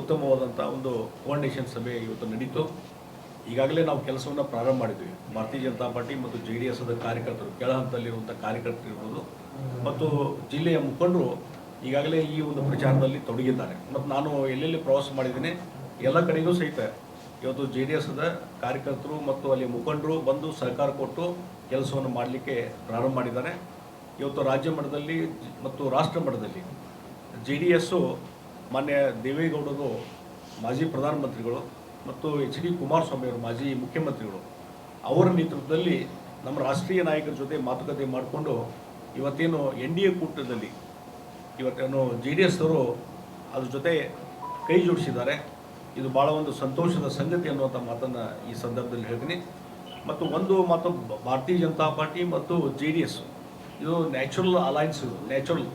ಉತ್ತಮವಾದಂಥ ಒಂದು ಕೋಆರ್ಡಿನೇಷನ್ ಸಭೆ ಇವತ್ತು ನಡೀತು. ಈಗಾಗಲೇ ನಾವು ಕೆಲಸವನ್ನು ಪ್ರಾರಂಭ ಮಾಡಿದ್ವಿ. ಭಾರತೀಯ ಜನತಾ ಪಾರ್ಟಿ ಮತ್ತು ಜೆ ಡಿ ಎಸ್ದ ಕಾರ್ಯಕರ್ತರು ಕೆಳ ಹಂತದಲ್ಲಿರುವಂಥ ಕಾರ್ಯಕರ್ತರು ಇರ್ಬೋದು. ಮತ್ತು ಜಿಲ್ಲೆಯ ಮುಖಂಡರು ಈಗಾಗಲೇ ಈ ಒಂದು ಪ್ರಚಾರದಲ್ಲಿ ತೊಡಗಿದ್ದಾರೆ. ಮತ್ತು ನಾನು ಎಲ್ಲೆಲ್ಲಿ ಪ್ರವಾಸ ಮಾಡಿದ್ದೀನಿ, ಎಲ್ಲ ಕಡೆಗೂ ಸಹಿತ ಇವತ್ತು ಜೆ ಡಿ ಎಸ್ದ ಕಾರ್ಯಕರ್ತರು ಮತ್ತು ಅಲ್ಲಿ ಮುಖಂಡರು ಬಂದು ಸಹಕಾರ ಕೊಟ್ಟು ಕೆಲಸವನ್ನು ಮಾಡಲಿಕ್ಕೆ ಪ್ರಾರಂಭ ಮಾಡಿದ್ದಾರೆ. ಇವತ್ತು ರಾಜ್ಯ ಮಟ್ಟದಲ್ಲಿ ಮತ್ತು ರಾಷ್ಟ್ರ ಮಟ್ಟದಲ್ಲಿ ಜೆ ಡಿ ಎಸ್ಸು ಮಾನ್ಯ ದೇವೇಗೌಡರು ಮಾಜಿ ಪ್ರಧಾನಮಂತ್ರಿಗಳು ಮತ್ತು ಎಚ್ ಡಿ ಕುಮಾರಸ್ವಾಮಿ ಅವರು ಮಾಜಿ ಮುಖ್ಯಮಂತ್ರಿಗಳು, ಅವರ ನೇತೃತ್ವದಲ್ಲಿ ನಮ್ಮ ರಾಷ್ಟ್ರೀಯ ನಾಯಕರ ಜೊತೆ ಮಾತುಕತೆ ಮಾಡಿಕೊಂಡು ಇವತ್ತೇನು ಎನ್ ಡಿ ಎ ಕೂಟದಲ್ಲಿ ಇವತ್ತೇನು ಜೆ ಡಿ ಎಸ್ ಅವರು ಅದ್ರ ಜೊತೆ ಕೈ ಜೋಡಿಸಿದ್ದಾರೆ. ಇದು ಭಾಳ ಒಂದು ಸಂತೋಷದ ಸಂಗತಿ ಅನ್ನುವಂಥ ಮಾತನ್ನು ಈ ಸಂದರ್ಭದಲ್ಲಿ ಹೇಳ್ತೀನಿ. ಮತ್ತು ಒಂದು ಮಾತು ಭಾರತೀಯ ಜನತಾ ಪಾರ್ಟಿ ಮತ್ತು ಜೆ ಡಿ ಎಸ್, ಇದು ನ್ಯಾಚುರಲ್ ಅಲೈನ್ಸ್, ನ್ಯಾಚುರಲ್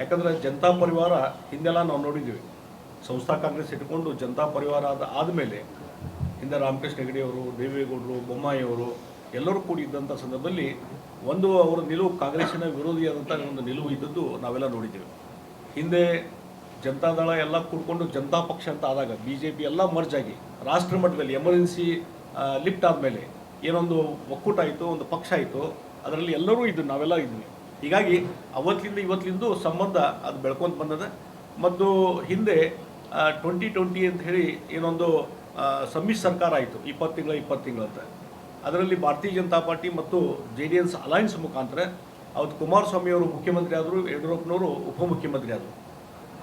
ಯಾಕಂದರೆ ಜನತಾ ಪರಿವಾರ ಹಿಂದೆಲ್ಲ ನಾವು ನೋಡಿದ್ದೀವಿ. ಸಂಸ್ಥಾ ಕಾಂಗ್ರೆಸ್ ಇಟ್ಕೊಂಡು ಜನತಾ ಪರಿವಾರ ಆದ ಆದಮೇಲೆ ಹಿಂದೆ ರಾಮಕೃಷ್ಣ ಹೆಗಡೆ ಅವರು, ದೇವೇಗೌಡರು, ಬೊಮ್ಮಾಯಿ ಅವರು ಎಲ್ಲರೂ ಕೂಡಿ ಇದ್ದಂಥ ಸಂದರ್ಭದಲ್ಲಿ ಒಂದು ಅವರ ನಿಲುವು ಕಾಂಗ್ರೆಸ್ಸಿನ ವಿರೋಧಿಯಾದಂಥ ಒಂದು ನಿಲುವು ಇದ್ದದ್ದು ನಾವೆಲ್ಲ ನೋಡಿದ್ದೇವೆ. ಹಿಂದೆ ಜನತಾದಳ ಎಲ್ಲ ಕೂಡ್ಕೊಂಡು ಜನತಾ ಪಕ್ಷ ಅಂತ ಆದಾಗ ಬಿ ಜೆ ಪಿ ಎಲ್ಲ ಮರ್ಜ್ ಆಗಿ ರಾಷ್ಟ್ರ ಮಟ್ಟದಲ್ಲಿ ಎಮರ್ಜೆನ್ಸಿ ಲಿಫ್ಟ್ ಆದಮೇಲೆ ಏನೊಂದು ಒಕ್ಕೂಟ ಆಯಿತು, ಒಂದು ಪಕ್ಷ ಆಯಿತು, ಅದರಲ್ಲಿ ಎಲ್ಲರೂ ಇದ್ದು ನಾವೆಲ್ಲ ಇದ್ವಿ. ಹೀಗಾಗಿ ಅವತ್ತಿಂದ ಇವತ್ತಿಂದು ಸಂಬಂಧ ಅದು ಬೆಳ್ಕೊಂತ ಬಂದದ. ಮತ್ತು ಹಿಂದೆ ಟ್ವೆಂಟಿ ಟ್ವೆಂಟಿ ಅಂತ ಹೇಳಿ ಏನೊಂದು ಸಮ್ಮಿಶ್ರ ಸರ್ಕಾರ ಆಯಿತು, ಇಪ್ಪತ್ತು ತಿಂಗಳ, ಇಪ್ಪತ್ತು ತಿಂಗಳಂತ ಅದರಲ್ಲಿ ಭಾರತೀಯ ಜನತಾ ಪಾರ್ಟಿ ಮತ್ತು ಜೆ ಡಿ ಎನ್ಸ್ ಅಲಯನ್ಸ್ ಮುಖಾಂತರ ಅವತ್ತು ಕುಮಾರಸ್ವಾಮಿ ಅವರು ಮುಖ್ಯಮಂತ್ರಿ ಆದರು, ಯಡಿಯೂರಪ್ಪನವರು ಉಪಮುಖ್ಯಮಂತ್ರಿ ಆದರು.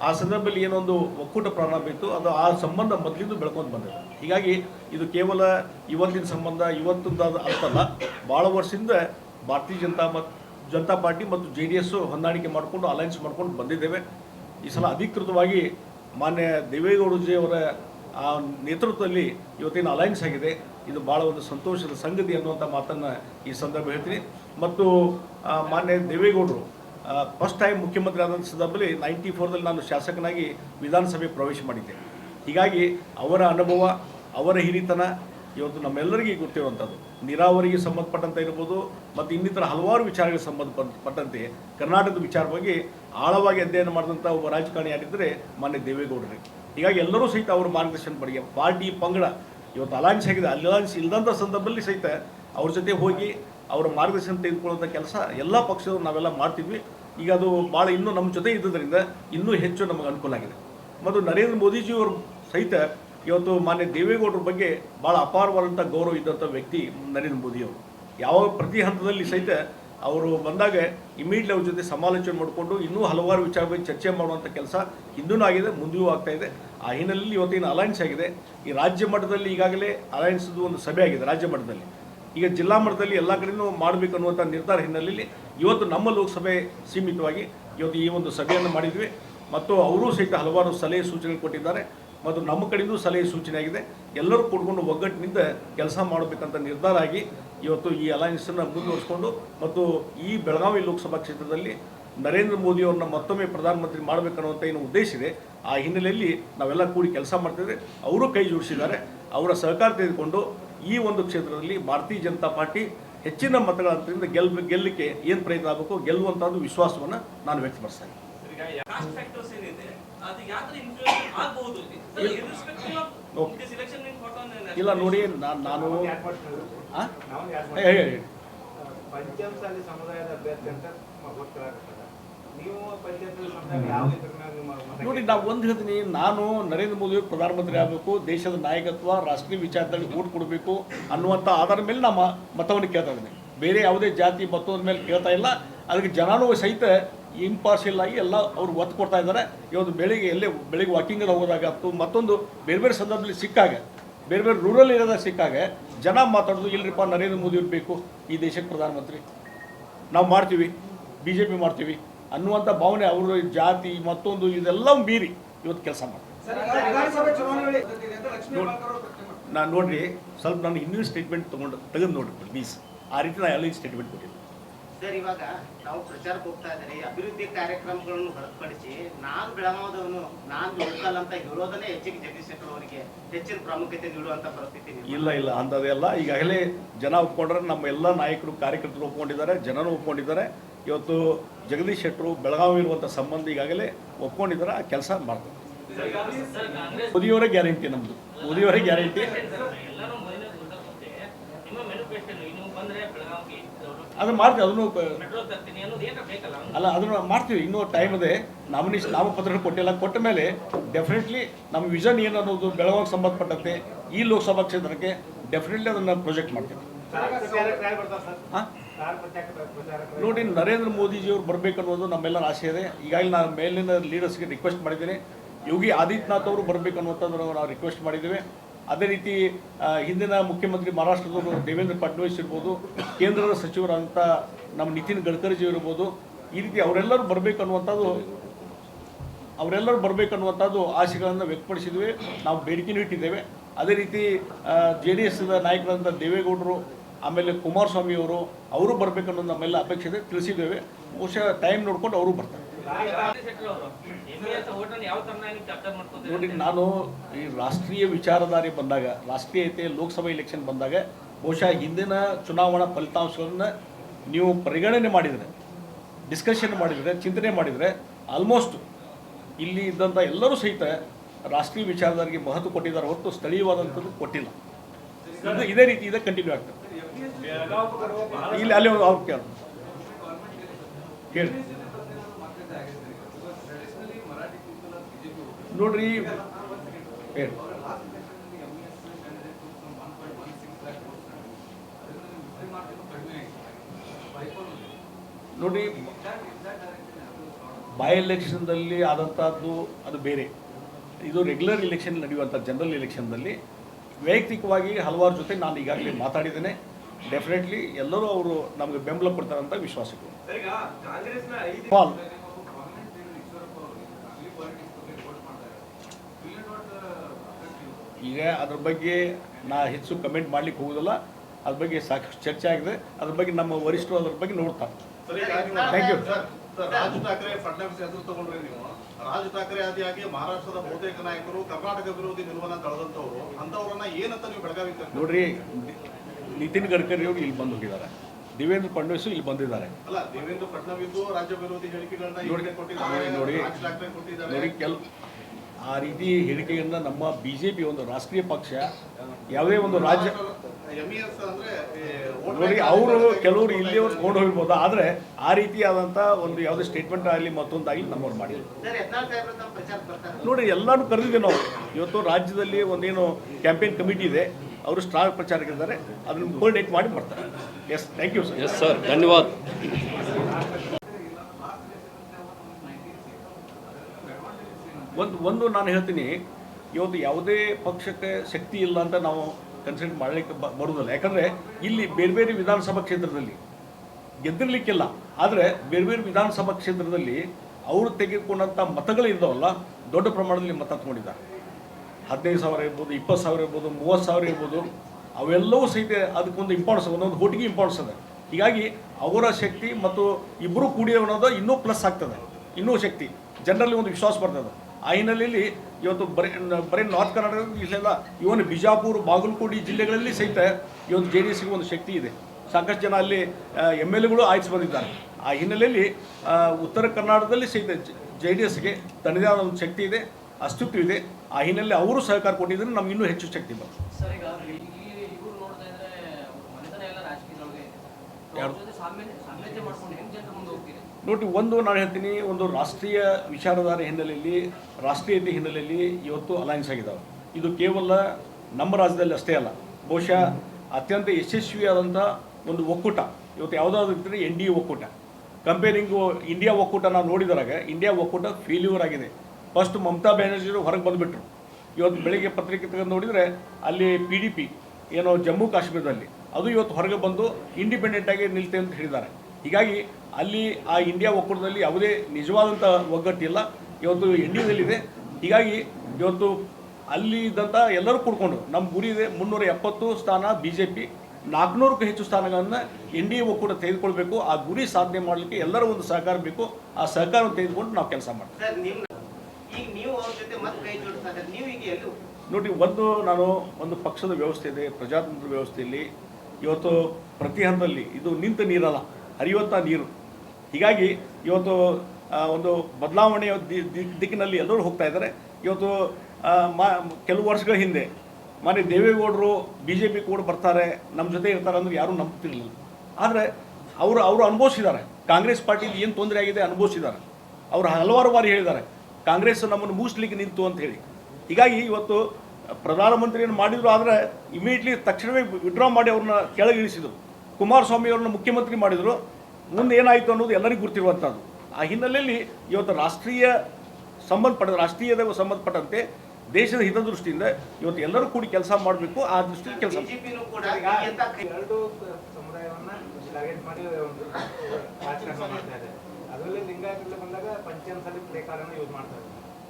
ಆ ಸಂದರ್ಭದಲ್ಲಿ ಏನೊಂದು ಒಕ್ಕೂಟ ಪ್ರಾರಂಭ ಇತ್ತು, ಅದು ಆ ಸಂಬಂಧ ಮೊದಲಿಂದ ಬೆಳ್ಕೊಂಡು ಬಂದಿದೆ ಹೀಗಾಗಿ ಇದು ಕೇವಲ ಇವತ್ತಿನ ಸಂಬಂಧ, ಇವತ್ತಿಂದ ಅದು ಅರ್ಥಲ್ಲ ಭಾಳ ವರ್ಷದಿಂದ ಭಾರತೀಯ ಜನತಾ ಮತ್ ಜನತಾ ಪಾರ್ಟಿ ಮತ್ತು ಜೆ ಡಿ ಎಸ್ಸು ಹೊಂದಾಣಿಕೆ ಮಾಡಿಕೊಂಡು ಅಲಯನ್ಸ್ ಮಾಡ್ಕೊಂಡು ಬಂದಿದ್ದೇವೆ. ಈ ಸಲ ಅಧಿಕೃತವಾಗಿ ಮಾನ್ಯ ದೇವೇಗೌಡಜಿಯವರ, ಆ, ನೇತೃತ್ವದಲ್ಲಿ ಇವತ್ತಿನ ಅಲೈನ್ಸ್ ಆಗಿದೆ, ಇದು ಭಾಳ ಒಂದು ಸಂತೋಷದ ಸಂಗತಿ ಅನ್ನುವಂಥ ಮಾತನ್ನು ಈ ಸಂದರ್ಭ ಹೇಳ್ತೀನಿ. ಮತ್ತು ಮಾನ್ಯ ದೇವೇಗೌಡರು ಫಸ್ಟ್ ಟೈಮ್ ಮುಖ್ಯಮಂತ್ರಿ ಆದಂಥ ಸಂದರ್ಭದಲ್ಲಿ ನೈಂಟಿ ಫೋರ್ದಲ್ಲಿ ನಾನು ಶಾಸಕನಾಗಿ ವಿಧಾನಸಭೆ ಪ್ರವೇಶ ಮಾಡಿದ್ದೆ. ಹೀಗಾಗಿ ಅವರ ಅನುಭವ, ಅವರ ಹಿರಿತನ ಇವತ್ತು ನಮ್ಮೆಲ್ಲರಿಗೂ ಗೊತ್ತಿರುವಂಥದ್ದು. ನೀರಾವರಿಗೆ ಸಂಬಂಧಪಟ್ಟಂತೆ ಇರ್ಬೋದು, ಮತ್ತು ಇನ್ನಿತರ ಹಲವಾರು ವಿಚಾರಗಳಿಗೆ ಸಂಬಂಧಪಟ್ಟಂತೆ ಕರ್ನಾಟಕದ ವಿಚಾರವಾಗಿ ಆಳವಾಗಿ ಅಧ್ಯಯನ ಮಾಡಿದಂಥ ಒಬ್ಬ ರಾಜಕಾರಣಿ ಆಗಿದ್ದರೆ ಮಾನ್ಯ ದೇವೇಗೌಡರೇ. ಹೀಗಾಗಿ ಎಲ್ಲರೂ ಸಹಿತ ಅವರ ಮಾರ್ಗದರ್ಶನ ಪಡೆಯ ಪಾರ್ಟಿ ಪಂಗಡ ಇವತ್ತು ಅಲಾಯನ್ಸ್ ಆಗಿದೆ. ಅಲಾಯನ್ಸ್ ಇಲ್ಲದಂಥ ಸಂದರ್ಭದಲ್ಲಿ ಸಹಿತ ಅವ್ರ ಜೊತೆ ಹೋಗಿ ಅವರ ಮಾರ್ಗದರ್ಶನ ತೆಗೆದುಕೊಳ್ಳುವಂಥ ಕೆಲಸ ಎಲ್ಲ ಪಕ್ಷದವರು ನಾವೆಲ್ಲ ಮಾಡ್ತಿದ್ವಿ. ಈಗ ಅದು ಭಾಳ ಇನ್ನೂ ನಮ್ಮ ಜೊತೆ ಇದ್ದುದರಿಂದ ಇನ್ನೂ ಹೆಚ್ಚು ನಮಗೆ ಅನುಕೂಲ ಆಗಿದೆ. ಮತ್ತು ನರೇಂದ್ರ ಮೋದಿಜಿಯವರು ಸಹಿತ ಇವತ್ತು ಮಾನ್ಯ ದೇವೇಗೌಡರ ಬಗ್ಗೆ ಭಾಳ ಅಪಾರವಾದಂಥ ಗೌರವ ಇದ್ದಂಥ ವ್ಯಕ್ತಿ ನರೇಂದ್ರ ಮೋದಿಯವರು ಯಾವ ಪ್ರತಿ ಹಂತದಲ್ಲಿ ಸಹಿತ ಅವರು ಬಂದಾಗ ಇಮಿಡಿಯೇಟ್ಲಿ ಅವ್ರ ಜೊತೆ ಸಮಾಲೋಚನೆ ಮಾಡಿಕೊಂಡು ಇನ್ನೂ ಹಲವಾರು ವಿಚಾರವಾಗಿ ಚರ್ಚೆ ಮಾಡುವಂಥ ಕೆಲಸ ಹಿಂದೂ ಆಗಿದೆ, ಮುಂದೆಯೂ ಆಗ್ತಾ ಇದೆ. ಆ ಹಿನ್ನೆಲೆಯಲ್ಲಿ ಇವತ್ತಿನ ಅಲಯನ್ಸ್ ಆಗಿದೆ? ಈ ರಾಜ್ಯ ಮಟ್ಟದಲ್ಲಿ ಈಗಾಗಲೇ ಅಲಯನ್ಸ್ದು ಒಂದು ಸಭೆ ಆಗಿದೆ ರಾಜ್ಯ ಮಟ್ಟದಲ್ಲಿ. ಈಗ ಜಿಲ್ಲಾ ಮಟ್ಟದಲ್ಲಿ ಎಲ್ಲ ಮಾಡಬೇಕು ಅನ್ನುವಂಥ ನಿರ್ಧಾರ ಹಿನ್ನೆಲೆಯಲ್ಲಿ ಇವತ್ತು ನಮ್ಮ ಲೋಕಸಭೆ ಸೀಮಿತವಾಗಿ ಇವತ್ತು ಈ ಒಂದು ಸಭೆಯನ್ನು ಮಾಡಿದ್ವಿ. ಮತ್ತು ಅವರೂ ಸಹಿತ ಹಲವಾರು ಸಲಹೆ ಸೂಚನೆ ಕೊಟ್ಟಿದ್ದಾರೆ. ಮತ್ತು ನಮ್ಮ ಕಡೆಯಿಂದ ಸಲಹೆ ಸೂಚನೆ ಆಗಿದೆ. ಎಲ್ಲರೂ ಕೂಡ್ಕೊಂಡು ಒಗ್ಗಟ್ಟಿನಿಂದ ಕೆಲಸ ಮಾಡಬೇಕಂತ ನಿರ್ಧಾರ ಆಗಿ ಇವತ್ತು ಈ ಅಲಯನ್ಸನ್ನು ಮುಂದುವರಿಸ್ಕೊಂಡು ಮತ್ತು ಈ ಬೆಳಗಾವಿ ಲೋಕಸಭಾ ಕ್ಷೇತ್ರದಲ್ಲಿ ನರೇಂದ್ರ ಮೋದಿ ಅವ್ರನ್ನ ಮತ್ತೊಮ್ಮೆ ಪ್ರಧಾನಮಂತ್ರಿ ಮಾಡಬೇಕನ್ನುವಂಥ ಏನು ಉದ್ದೇಶ ಇದೆ, ಆ ಹಿನ್ನೆಲೆಯಲ್ಲಿ ನಾವೆಲ್ಲ ಕೂಡಿ ಕೆಲಸ ಮಾಡ್ತಿದ್ರೆ ಅವರು ಕೈ ಜೋಡಿಸಿದ್ದಾರೆ. ಅವರ ಸಹಕಾರ ತೆಗೆದುಕೊಂಡು ಈ ಒಂದು ಕ್ಷೇತ್ರದಲ್ಲಿ ಭಾರತೀಯ ಜನತಾ ಪಾರ್ಟಿ ಹೆಚ್ಚಿನ ಮತಗಳ ಅಂತರಿಂದ ಗೆಲ್ ಗೆಲ್ಲಕ್ಕೆ ಏನು ಪ್ರಯತ್ನ ಆಗಬೇಕು ಗೆಲ್ಲುವಂಥದ್ದು ವಿಶ್ವಾಸವನ್ನು ನಾನು ವ್ಯಕ್ತಪಡಿಸ್ತೇನೆ ಇಲ್ಲ. ನೋಡಿ ನಾನು ನಾನು. ಪಂಚಮಸಾಲಿ ಸಮುದಾಯದ ಅಭ್ಯರ್ಥಿ ಅಂತ ನೋಡಿ ನಾವು ಒಂದು ಹೇಳ್ತೀನಿ. ನಾನು ನರೇಂದ್ರ ಮೋದಿ ಪ್ರಧಾನಮಂತ್ರಿ ಆಗಬೇಕು ದೇಶದ ನಾಯಕತ್ವ ರಾಷ್ಟ್ರೀಯ ವಿಚಾರದಲ್ಲಿ ಓಟ್ ಕೊಡಬೇಕು ಅನ್ನುವಂಥ ಆಧಾರದ ಮೇಲೆ ನಮ್ಮ ಮತವನ್ನು ಕೇಳ್ತಾ ಇದ್ದೀನಿ. ಬೇರೆ ಯಾವುದೇ ಜಾತಿ ಮತದ ಮೇಲೆ ಕೇಳ್ತಾ ಇಲ್ಲ. ಅದಕ್ಕೆ ಜನಾನು ಸಹಿತ ಇಂಪಾರ್ಷಿಯಲ್ ಆಗಿ ಎಲ್ಲ ಅವ್ರು ಒತ್ತು ಕೊಡ್ತಾ ಇದ್ದಾರೆ. ಇವತ್ತು ಬೆಳಿಗ್ಗೆ ಎಲ್ಲೇ ಬೆಳಿಗ್ಗೆ ವಾಕಿಂಗ್ ಹೋದಾಗ ಅಥವಾ ಮತ್ತೊಂದು ಬೇರೆ ಬೇರೆ ಸಂದರ್ಭದಲ್ಲಿ ಸಿಕ್ಕಾಗ ಬೇರೆ ಬೇರೆ ರೂರಲ್ ಏರಿಯಾದಾಗ ಸಿಕ್ಕಾಗ ಜನ ಮಾತಾಡೋದು ಇಲ್ಲರಿಪ್ಪ ನರೇಂದ್ರ ಮೋದಿ ಇರಬೇಕು ಬೇಕು ಈ ದೇಶಕ್ಕೆ ಪ್ರಧಾನಮಂತ್ರಿ. ನಾವು ಮಾಡ್ತೀವಿ ಬಿ ಜೆ ಪಿ ಮಾಡ್ತೀವಿ ಅನ್ನುವಂಥ ಭಾವನೆ ಅವರು ಜಾತಿ ಮತ್ತೊಂದು ಇದೆಲ್ಲ ಮೀರಿ ಇವತ್ತು ಕೆಲಸ ಮಾಡ್ತಾರೆ. ನಾನು ನೋಡಿರಿ ಸ್ವಲ್ಪ ನಾನು ಇನ್ನೂ ಸ್ಟೇಟ್ಮೆಂಟ್ ತೊಗೊಂಡು ತೆಗೆದು ನೋಡಿರಿ ಪ್ಲೀಸ್ ಆ ರೀತಿ ನಾನು ಎಲ್ಲ ಸ್ಟೇಟ್ಮೆಂಟ್ ಕೊಟ್ಟಿದ್ದೆ ಸರ್ ಇವಾಗ ನಾವು ಪ್ರಚಾರಕ್ಕೆ ಹೋಗ್ತಾ ಇದ್ದೀರಿ ಅಭಿವೃದ್ಧಿ ಕಾರ್ಯಕ್ರಮಗಳನ್ನು ಹೊರತುಪಡಿಸಿ ನಾನು ಬೆಳಗಾವದವನು ನಾನು ಲೋಕಲ್ ಅಂತ ಹೇಳೋದನ್ನೇ ಹೆಚ್ಚಿಗೆ ಜಗದೀಶ್ ಶೆಟ್ಟರ್ ಅವರಿಗೆ ಹೆಚ್ಚಿನ ಪ್ರಾಮುಖ್ಯತೆ ನೀಡುವಂತ ಪರಿಸ್ಥಿತಿ ಇಲ್ಲ ಇಲ್ಲ ಅಂಥದ್ದೆಲ್ಲ ಈಗಾಗಲೇ ಜನ ಒಪ್ಕೊಂಡ್ರೆ ನಮ್ಮ ಎಲ್ಲ ನಾಯಕರು ಕಾರ್ಯಕರ್ತರು ಒಪ್ಕೊಂಡಿದ್ದಾರೆ ಜನರು ಒಪ್ಕೊಂಡಿದ್ದಾರೆ. ಇವತ್ತು ಜಗದೀಶ್ ಶೆಟ್ಟರು ಬೆಳಗಾವಿ ಇರುವಂಥ ಸಂಬಂಧ ಈಗಾಗಲೇ ಒಪ್ಕೊಂಡಿದ್ದಾರೆ ಆ ಕೆಲಸ ಮಾಡ್ತಾರೆ. ಸರ್ ಕಾಂಗ್ರೆಸ್ ಮೋದಿಯವರೇ ಗ್ಯಾರಂಟಿ. ನಮ್ಮದು ಮೋದಿಯವರೇ ಗ್ಯಾರಂಟಿ ಅದನ್ನು ಮಾಡ್ತೀವಿ ಅದನ್ನು ಅಲ್ಲ ಅದನ್ನು ಮಾಡ್ತೀವಿ. ಇನ್ನೂ ಟೈಮ್ ಇದೆ. ನಾಮಿನೇಷನ್ ನಾಮಪತ್ರ ಕೊಟ್ಟಿಲ್ಲ. ಕೊಟ್ಟ ಮೇಲೆ ಡೆಫಿನೆಟ್ಲಿ ನಮ್ಮ ವಿಷನ್ ಏನು ಅನ್ನೋದು ಬೆಳಗಾವಿಗೆ ಸಂಬಂಧಪಟ್ಟಂತೆ ಈ ಲೋಕಸಭಾ ಕ್ಷೇತ್ರಕ್ಕೆ ಡೆಫಿನೆಟ್ಲಿ ಅದನ್ನು ಪ್ರೊಜೆಕ್ಟ್ ಮಾಡ್ತೀವಿ. ನೋಡಿ ನರೇಂದ್ರ ಮೋದಿಜಿಯವರು ಬರಬೇಕು ಅನ್ನೋದು ನಮ್ಮೆಲ್ಲರ ಆಸೆ ಇದೆ. ಈಗಾಗಲೇ ನಾನು ಮೇಲಿನ ಲೀಡರ್ಸ್ಗೆ ರಿಕ್ವೆಸ್ಟ್ ಮಾಡಿದ್ದೀನಿ. ಯೋಗಿ ಆದಿತ್ಯನಾಥ್ ಅವರು ಬರಬೇಕು ಅನ್ನುವಂಥದ್ದು ನಾವು ರಿಕ್ವೆಸ್ಟ್ ಮಾಡಿದ್ದೇವೆ. ಅದೇ ರೀತಿ ಹಿಂದಿನ ಮುಖ್ಯಮಂತ್ರಿ ಮಹಾರಾಷ್ಟ್ರದವರು ದೇವೇಂದ್ರ ಫಡ್ನವೀಸ್ ಇರ್ಬೋದು, ಕೇಂದ್ರದ ಸಚಿವರಾದಂಥ ನಮ್ಮ ನಿತಿನ್ ಗಡ್ಕರಿಜಿ ಇರ್ಬೋದು, ಈ ರೀತಿ ಅವರೆಲ್ಲರೂ ಬರಬೇಕು ಅನ್ನುವಂಥದ್ದು, ಅವರೆಲ್ಲರೂ ಬರಬೇಕು ಅನ್ನುವಂಥದ್ದು ಆಸೆಗಳನ್ನು ವ್ಯಕ್ತಪಡಿಸಿದ್ವಿ. ನಾವು ಬೇಡಿಕೆನೂ ಇಟ್ಟಿದ್ದೇವೆ. ಅದೇ ರೀತಿ ಜೆ ಡಿ ಎಸ್ ನಾಯಕರಾದಂಥ ದೇವೇಗೌಡರು, ಆಮೇಲೆ ಕುಮಾರಸ್ವಾಮಿಯವರು, ಅವರು ಅವರು ಬರಬೇಕು ಅನ್ನೋದು ನಮ್ಮೆಲ್ಲ ಅಪೇಕ್ಷೆ ತಿಳಿಸಿದ್ದೇವೆ. ಬಹುಶಃ ಟೈಮ್ ನೋಡಿಕೊಂಡು ಅವರು ಬರ್ತಾರೆ. ನೋಡಿ, ನಾನು ಈ ರಾಷ್ಟ್ರೀಯ ವಿಚಾರಧಾರೆ ಬಂದಾಗ, ರಾಷ್ಟ್ರೀಯತೆ ಲೋಕಸಭಾ ಎಲೆಕ್ಷನ್ ಬಂದಾಗ, ಬಹುಶಃ ಹಿಂದಿನ ಚುನಾವಣಾ ಫಲಿತಾಂಶಗಳನ್ನ ನೀವು ಪರಿಗಣನೆ ಮಾಡಿದರೆ ಡಿಸ್ಕಷನ್ ಮಾಡಿದರೆ, ಚಿಂತನೆ ಮಾಡಿದರೆ ಆಲ್ಮೋಸ್ಟ್ ಇಲ್ಲಿ ಇದ್ದಂಥ ಎಲ್ಲರೂ ಸಹಿತ ರಾಷ್ಟ್ರೀಯ ವಿಚಾರಧಾರೆಗೆ ಮಹತ್ವ ಕೊಟ್ಟಿದ್ದಾರೆ, ಹೊರತು ಸ್ಥಳೀಯವಾದಂಥದ್ದು ಕೊಟ್ಟಿಲ್ಲ. ಇದು ಇದೇ ರೀತಿ ಇದೆ ಕಂಟಿನ್ಯೂ ಆಗ್ತದೆ. ಇಲ್ಲಿ ಅಲ್ಲಿ ಅವ್ರು ಕೇಳಿ ನೋಡ್ರಿ. ನೋಡಿ ಬೈ ಎಲೆಕ್ಷನ್ದಲ್ಲಿ ಆದಂಥದ್ದು ಅದು ಬೇರೆ. ಇದು ರೆಗ್ಯುಲರ್ ಇಲೆಕ್ಷನ್ ನಡೆಯುವಂಥ ಜನರಲ್ ಎಲೆಕ್ಷನ್ದಲ್ಲಿ ವೈಯಕ್ತಿಕವಾಗಿ ಹಲವಾರು ಜೊತೆ ನಾನು ಈಗಾಗಲೇ ಮಾತಾಡಿದ್ದೇನೆ. ಡೆಫಿನೆಟ್ಲಿ ಎಲ್ಲರೂ ಅವರು ನಮಗೆ ಬೆಂಬಲ ಕೊಡ್ತಾರಂತ ವಿಶ್ವಾಸಗಳು ಈಗ ಅದ್ರ ಬಗ್ಗೆ ನಾ ಹೆಚ್ಚು ಕಮೆಂಟ್ ಮಾಡ್ಲಿಕ್ಕೆ ಹೋಗೋದಿಲ್ಲ. ಅದ್ರ ಬಗ್ಗೆ ಸಾಕಷ್ಟು ಚರ್ಚೆ ಆಗಿದೆ. ಅದ್ರ ಬಗ್ಗೆ ನಮ್ಮ ವರಿಷ್ಠರು ಅದ್ರ ಬಗ್ಗೆ ನೋಡ್ತಾರೆ. ಥ್ಯಾಂಕ್ ಯು ನೀವು- ಸರ್, ಸರ್, ರಾಜ್ ಠಾಕ್ರೆ ಫಡ್ನವೀಸ್ ಹೆಸರು ತಗೊಂಡ್ರೆ ನೀವು? ರಾಜ್ ಠಾಕ್ರೆ ಆದಿಯಾಗಿ ಮಹಾರಾಷ್ಟ್ರದ ಬಹುತೇಕ ನಾಯಕರು ಕರ್ನಾಟಕ ವಿರೋಧಿ ನಿಲುವನ್ನ ತಳೆದಂತವ್ರು ಅಂತವರನ್ನ ಏನಂತ ನೀವು ಬೆಳಗಾವಿ ನೋಡ್ರಿ ನಿತಿನ್ ಗಡ್ಕರಿ ಅವರು ಇಲ್ಲಿ ಬಂದು ಹೋಗಿದ್ದಾರೆ. ದೇವೇಂದ್ರ ಫಡ್ನವೀಸ್ ಇಲ್ಲಿ ಬಂದಿದ್ದಾರೆ. ಅಲ್ಲ ದೇವೇಂದ್ರ ಫಡ್ನವೀಸ್ ರಾಜ್ಯ ವಿರೋಧಿ ಹೇಳಿಕೆಗಳನ್ನ ನೋಡಿ, ಈಗಲೇ ಕೊಟ್ಟಿದ್ದಾರೆ. ನೋಡಿ, ರಾಜ್ ಠಾಕ್ರೆ ಕೊಟ್ಟಿದ್ದಾರೆ. ನೋಡಿ ಕೆಲ್ ಆ ರೀತಿ ಹೇಳಿಕೆಯನ್ನು ನಮ್ಮ ಬಿ ಜೆ ಪಿ ಒಂದು ರಾಷ್ಟ್ರೀಯ ಪಕ್ಷ, ಯಾವುದೇ ಒಂದು ರಾಜ್ಯ ನೋಡಿ, ಅವರು ಕೆಲವರು ಇಲ್ಲಿಯವರು ತಗೊಂಡು ಹೋಗ್ಬೋದು, ಆದರೆ ಆ ರೀತಿಯಾದಂಥ ಒಂದು ಯಾವುದೇ ಸ್ಟೇಟ್ಮೆಂಟ್ ಆಗಲಿ ಮತ್ತೊಂದಾಗಲಿ ನಮ್ಮವ್ರು ಮಾಡಿಲ್ಲ ನೋಡಿ ಎಲ್ಲರೂ ಕರೆದಿದ್ದೀವಿ ನಾವು. ಇವತ್ತು ರಾಜ್ಯದಲ್ಲಿ ಒಂದೇನು ಕ್ಯಾಂಪೇನ್ ಕಮಿಟಿ ಇದೆ, ಅವರು ಸ್ಟಾರ್ ಪ್ರಚಾರಕ್ಕಿದ್ದಾರೆ ಅದನ್ನು ಕೋರ್ಡಿನೇಟ್ ಮಾಡಿ ಬರ್ತಾರೆ yes thank you sir yes sir ಧನ್ಯವಾದ. ಒಂದು ಒಂದು ನಾನು ಹೇಳ್ತೀನಿ, ಇವತ್ತು ಯಾವುದೇ ಪಕ್ಷಕ್ಕೆ ಶಕ್ತಿ ಇಲ್ಲ ಅಂತ ನಾವು ಕನ್ಸಿಡರ್ ಮಾಡಲಿಕ್ಕೆ ಬ, ಬರುವುದಿಲ್ಲ. ಯಾಕಂದರೆ ಇಲ್ಲಿ ಬೇರೆ ಬೇರೆ ವಿಧಾನಸಭಾ ಕ್ಷೇತ್ರದಲ್ಲಿ ಗೆದ್ದಿರಲಿಕ್ಕಿಲ್ಲ. ಆದರೆ ಬೇರೆ ಬೇರೆ ವಿಧಾನಸಭಾ ಕ್ಷೇತ್ರದಲ್ಲಿ ಅವರು ತೆಗೆದುಕೊಂಡಂಥ ಮತಗಳು ಇದ್ದಾವಲ್ಲ ದೊಡ್ಡ ಪ್ರಮಾಣದಲ್ಲಿ ಮತ ತಗೊಂಡಿದ್ದಾರೆ. ಹದಿನೈದು ಸಾವಿರ ಇರ್ಬೋದು, ಇಪ್ಪತ್ತು ಸಾವಿರ ಇರ್ಬೋದು, ಮೂವತ್ತು ಸಾವಿರ ಇರ್ಬೋದು, ಅವೆಲ್ಲವೂ ಸಹಿತ ಅದಕ್ಕೊಂದು ಇಂಪಾರ್ಟೆನ್ಸ್ ಒಂದೊಂದು ಹೋಟಿಗೆ ಇಂಪಾರ್ಟೆನ್ಸ್ ಅದ ಹೀಗಾಗಿ ಅವರ ಶಕ್ತಿ ಮತ್ತು ಇಬ್ಬರು ಕೂಡಿ ಅನ್ನೋದು ಇನ್ನೂ ಪ್ಲಸ್ ಆಗ್ತದೆ. ಇನ್ನೂ ಶಕ್ತಿ. ಜನರಲ್ಲಿ ಒಂದು ವಿಶ್ವಾಸ ಬರ್ತದೆ. ಆ ಹಿನ್ನೆಲೆಯಲ್ಲಿ ಇವತ್ತು ಬರೀ ಬರೀ ನಾರ್ತ್ ಕರ್ನಾಟಕ ಇಲ್ಲ ಇವನ್ ಬಿಜಾಪುರ ಬಾಗಲಕೋಟೆ ಜಿಲ್ಲೆಗಳಲ್ಲಿ ಸಹಿತ ಇವತ್ತು ಜೆ ಡಿ ಎಸ್ಗೆ ಒಂದು ಶಕ್ತಿ ಇದೆ. ಸಾಕಷ್ಟು ಜನ ಅಲ್ಲಿ ಎಂ ಎಲ್ ಎಗಳು ಆಯ್ಸಿ ಬಂದಿದ್ದಾರೆ. ಆ ಹಿನ್ನೆಲೆಯಲ್ಲಿ ಉತ್ತರ ಕರ್ನಾಟಕದಲ್ಲಿ ಸಹಿತ ಜೆ ಡಿ ಎಸ್ಗೆ ತನ್ನದೇ ಆದ ಒಂದು ಶಕ್ತಿ ಇದೆ ಅಸ್ತಿತ್ವ ಇದೆ. ಆ ಹಿನ್ನೆಲೆ ಅವರು ಸಹಕಾರ ಕೊಟ್ಟಿದ್ರೆ ನಮ್ಗೆ ಇನ್ನೂ ಹೆಚ್ಚು ಶಕ್ತಿ ಬರ್ತದೆ ಸರ್ ನೋಡಿ ಒಂದು ನಾನು ಹೇಳ್ತೀನಿ, ಒಂದು ರಾಷ್ಟ್ರೀಯ ವಿಚಾರಧಾರೆ ಹಿನ್ನೆಲೆಯಲ್ಲಿ, ರಾಷ್ಟ್ರೀಯತೆ ಹಿನ್ನೆಲೆಯಲ್ಲಿ ಇವತ್ತು ಅಲಯನ್ಸ್ ಆಗಿದ್ದಾವೆ ಇದು ಕೇವಲ ನಮ್ಮ ರಾಜ್ಯದಲ್ಲಿ ಅಷ್ಟೇ ಅಲ್ಲ, ಬಹುಶಃ ಅತ್ಯಂತ ಯಶಸ್ವಿಯಾದಂಥ ಒಂದು ಒಕ್ಕೂಟ. ಇವತ್ತು ಯಾವುದಾದ್ರು ಇದ್ದರೆ ಎನ್ ಡಿ ಒಕ್ಕೂಟ. ಕಂಪೇರಿಂಗು ಇಂಡಿಯಾ ಒಕ್ಕೂಟ ನಾವು ನೋಡಿದಾಗ ಇಂಡಿಯಾ ಒಕ್ಕೂಟ ಫೇಲ್ಯೂರ್ ಆಗಿದೆ. ಫಸ್ಟ್ ಮಮತಾ ಬ್ಯಾನರ್ಜಿಯವರು ಹೊರಗೆ ಬಂದುಬಿಟ್ರು. ಇವತ್ತು ಬೆಳಿಗ್ಗೆ ಪತ್ರಿಕೆ ತೆಗೆದು ನೋಡಿದರೆ, ಅಲ್ಲಿ ಪಿ ಡಿ ಪಿ ಏನೋ ಜಮ್ಮು ಕಾಶ್ಮೀರದಲ್ಲಿ, ಅದು ಇವತ್ತು ಹೊರಗೆ ಬಂದು ಇಂಡಿಪೆಂಡೆಂಟಾಗಿ ನಿಲ್ತೆ ಅಂತ ಹೇಳಿದ್ದಾರೆ. ಹೀಗಾಗಿ ಅಲ್ಲಿ ಆ ಇಂಡಿಯಾ ಒಕ್ಕೂಟದಲ್ಲಿ ಯಾವುದೇ ನಿಜವಾದಂಥ ಒಗ್ಗಟ್ಟಿಲ್ಲ. ಇವತ್ತು ಇಂಡಿಯಾದಲ್ಲಿದೆ ಹೀಗಾಗಿ ಇವತ್ತು ಅಲ್ಲಿ ಇದ್ದಂಥ ಎಲ್ಲರೂ ಕೂಡ್ಕೊಂಡು ನಮ್ಮ ಗುರಿ ಇದೆ ಮುನ್ನೂರ ಎಪ್ಪತ್ತು ಸ್ಥಾನ ಬಿ ಜೆ ಪಿ ನಾಲ್ಕುನೂರಕ್ಕೂ ಹೆಚ್ಚು ಸ್ಥಾನಗಳನ್ನು ಎನ್ ಡಿ ಎ ಒಕ್ಕೂಟ ತೆಗೆದುಕೊಳ್ಬೇಕು. ಆ ಗುರಿ ಸಾಧನೆ ಮಾಡಲಿಕ್ಕೆ ಎಲ್ಲರ ಒಂದು ಸಹಕಾರ ಬೇಕು. ಆ ಸಹಕಾರವನ್ನು ತೆಗೆದುಕೊಂಡು ನಾವು ಕೆಲಸ ಮಾಡ್ತೀವಿ. ನೋಡಿ ಒಂದು ನಾನು ಒಂದು ಪಕ್ಷದ ವ್ಯವಸ್ಥೆ ಇದೆ ಪ್ರಜಾತಂತ್ರ ವ್ಯವಸ್ಥೆಯಲ್ಲಿ. ಇವತ್ತು ಪ್ರತಿ ಹಂತದಲ್ಲಿ ಇದು ನಿಂತ ನೀರಲ್ಲ. ಹರಿಯುವಂಥ ನೀರು. ಹೀಗಾಗಿ ಇವತ್ತು ಒಂದು ಬದಲಾವಣೆಯ ದಿಕ್ಕಿನಲ್ಲಿ ಎಲ್ಲರೂ ಹೋಗ್ತಾ ಇದ್ದಾರೆ. ಇವತ್ತು ಮಾ, ಕೆಲವು ವರ್ಷಗಳ ಹಿಂದೆ ಮಾನ್ಯ ದೇವೇಗೌಡರು ಬಿ ಜೆ ಪಿ ಕೂಡ ಬರ್ತಾರೆ, ನಮ್ಮ ಜೊತೆ ಇರ್ತಾರೆ ಅಂದ್ರೆ ಯಾರೂ ನಂಬುತ್ತಿರಲಿಲ್ಲ. ಆದರೆ ಅವರು ಅವರು ಅನುಭವಿಸಿದ್ದಾರೆ. ಕಾಂಗ್ರೆಸ್ ಪಾರ್ಟಿಲಿ ಏನು ತೊಂದರೆ ಆಗಿದೆ ಅನುಭವಿಸಿದ್ದಾರೆ. ಅವರು ಹಲವಾರು ಬಾರಿ ಹೇಳಿದ್ದಾರೆ, ಕಾಂಗ್ರೆಸ್ ನಮ್ಮನ್ನು ಮುಗಿಸ್ಲಿಕ್ಕೆ ನಿಂತು ಅಂತ ಹೇಳಿ. ಹೀಗಾಗಿ ಇವತ್ತು ಪ್ರಧಾನಮಂತ್ರಿಯನ್ನು ಮಾಡಿದ್ರು ಆದರೆ ಇಮಿಡಿಯೇಟ್ಲಿ ತಕ್ಷಣವೇ ವಿಡ್ರಾ ಮಾಡಿ ಅವ್ರನ್ನ ಕೆಳಗಿಳಿಸಿದರು. ಕುಮಾರಸ್ವಾಮಿ ಅವ್ರನ್ನ ಮುಖ್ಯಮಂತ್ರಿ ಮಾಡಿದರು ಮುಂದೆ ಏನಾಯಿತು ಅನ್ನೋದು ಎಲ್ಲರಿಗೂ ಗೊತ್ತಿರುವಂಥದ್ದು. ಆ ಹಿನ್ನೆಲೆಯಲ್ಲಿ ಇವತ್ತು ರಾಷ್ಟ್ರೀಯ ಸಂಬಂಧಪಟ್ಟ ರಾಷ್ಟ್ರೀಯದ ಸಂಬಂಧಪಟ್ಟಂತೆ ದೇಶದ ಹಿತದೃಷ್ಟಿಯಿಂದ ಇವತ್ತು ಎಲ್ಲರೂ ಕೂಡಿ ಕೆಲಸ ಮಾಡಬೇಕು ಆ ದೃಷ್ಟಿಯಲ್ಲಿ ಕೆಲಸ ಬಿಜೆಪಿನೂ ಕೂಡ ಈಗ ಎರಡು ಸಮುದಾಯವನ್ನ ಟಾರ್ಗೆಟ್ ಮಾಡಿ ಒಂದು ರಾಜಕಾರಣ ಮಾಡ್ತಾ ಅದರಲ್ಲಿ ಲಿಂಗಾಯತರಲ್ಲಿ ಬಂದಾಗ ಪಂಚಮಸಾಲಿ ಪ್ರಕಾರನ ಯೂಸ್ ಮಾಡ್ತಾರೆ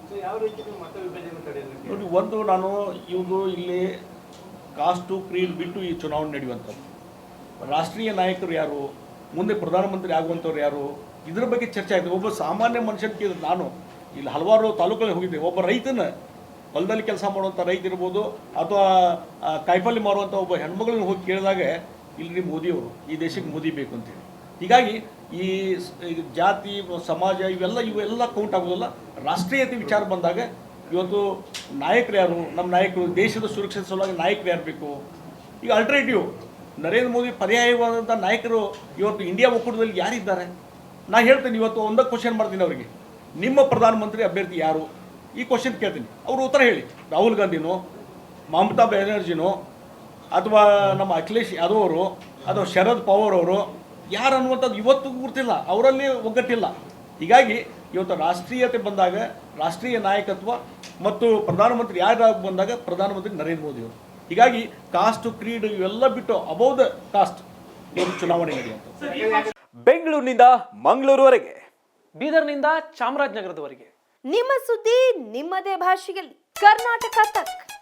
ಸೊ ಯಾವ ರೀತಿ ಮತ ವಿಭಜನೆ ತಡೆಯಲಿಕ್ಕೆ ನೋಡಿ ಒಂದು ನಾನು ಇವರು ಇಲ್ಲಿ ಕಾಸ್ಟು ಕ್ರೀಡ್ ಬಿಟ್ಟು ಈ ಚುನಾವಣೆ ನಡೆಯುವಂಥದ್ದು. ರಾಷ್ಟ್ರೀಯ ನಾಯಕರು ಯಾರು, ಮುಂದೆ ಪ್ರಧಾನಮಂತ್ರಿ ಆಗುವಂಥವ್ರು ಯಾರು, ಇದ್ರ ಬಗ್ಗೆ ಚರ್ಚೆ ಆಯಿತು. ಒಬ್ಬ ಸಾಮಾನ್ಯ ಮನುಷ್ಯನಿಗೆ ನಾನು ಇಲ್ಲಿ ಹಲವಾರು ತಾಲೂಕಲ್ಲಿ ಹೋಗಿದ್ದೆ. ಒಬ್ಬ ರೈತನ ಹೊಲದಲ್ಲಿ ಕೆಲಸ ಮಾಡುವಂಥ ರೈತ ಇರ್ಬೋದು, ಅಥವಾ ಕಾಯಿಪಲ್ಲಿ ಮಾರುವಂಥ ಒಬ್ಬ ಹೆಣ್ಮಗಳನ್ನ ಹೋಗಿ ಕೇಳಿದಾಗ ಇಲ್ಲಿ ಮೋದಿಯವರು, ಈ ದೇಶಕ್ಕೆ ಮೋದಿ ಬೇಕು ಅಂತೇಳಿ. ಹೀಗಾಗಿ ಈ ಜಾತಿ, ಸಮಾಜ ಇವೆಲ್ಲ ಇವೆಲ್ಲ ಕೌಂಟ್ ಆಗೋದಲ್ಲ. ರಾಷ್ಟ್ರೀಯತೆ ವಿಚಾರ ಬಂದಾಗ ಇವತ್ತು ನಾಯಕರು ಯಾರು? ನಮ್ಮ ನಾಯಕರು ದೇಶದ ಸುರಕ್ಷತೆ ಸಲುವಾಗಿ ನಾಯಕರು ಯಾರು ಬೇಕು? ಈಗ ಅಲ್ಟರ್ನೇಟಿವ್ ನರೇಂದ್ರ ಮೋದಿ ಪರ್ಯಾಯವಾದಂಥ ನಾಯಕರು ಇವತ್ತು ಇಂಡಿಯಾ ಒಕ್ಕೂಟದಲ್ಲಿ ಯಾರಿದ್ದಾರೆ? ನಾ ಹೇಳ್ತೀನಿ, ಇವತ್ತು ಒಂದೇ ಕ್ವಶನ್ ಮಾಡ್ತೀನಿ ಅವರಿಗೆ. ನಿಮ್ಮ ಪ್ರಧಾನಮಂತ್ರಿ ಅಭ್ಯರ್ಥಿ ಯಾರು? ಈ ಕ್ವಶನ್ ಕೇಳ್ತೀನಿ. ಅವರು ಉತ್ತರ ಹೇಳಿ. ರಾಹುಲ್ ಗಾಂಧಿನೋ, ಮಮತಾ ಬ್ಯಾನರ್ಜಿನೋ, ಅಥವಾ ನಮ್ಮ ಅಖಿಲೇಶ್ ಯಾದವ್ ಅವರು, ಅಥವಾ ಶರದ್ ಪವಾರ್ ಅವರು, ಯಾರು ಅನ್ನುವಂಥದ್ದು ಇವತ್ತು ಗುರ್ತಿಲ್ಲ. ಅವರಲ್ಲಿ ಒಗ್ಗಟ್ಟಿಲ್ಲ. ಹೀಗಾಗಿ ಇವತ್ತು ರಾಷ್ಟ್ರೀಯತೆ ಬಂದಾಗ, ರಾಷ್ಟ್ರೀಯ ನಾಯಕತ್ವ ಮತ್ತು ಪ್ರಧಾನಮಂತ್ರಿ ಯಾರು ಬಂದಾಗ ಪ್ರಧಾನಮಂತ್ರಿ ನರೇಂದ್ರ ಮೋದಿ ಅವರು? ಹೀಗಾಗಿ ಕಾಸ್ಟ್ ಕ್ರೀಡ್ ಇವೆಲ್ಲ ಬಿಟ್ಟು ಅಬೌ ದ ಕಾಸ್ಟ್ ಚುನಾವಣೆ ನಡೆಯುವಂಥದ್ದು. ಬೆಂಗಳೂರಿನಿಂದ ಮಂಗಳೂರುವರೆಗೆ. ಬೀದರ್ನಿಂದ ಚಾಮರಾಜನಗರದವರೆಗೆ. ನಿಮ್ಮ ಸುದ್ದಿ ನಿಮ್ಮದೇ ಭಾಷೆಯಲ್ಲಿ. ಕರ್ನಾಟಕ ತಕ್.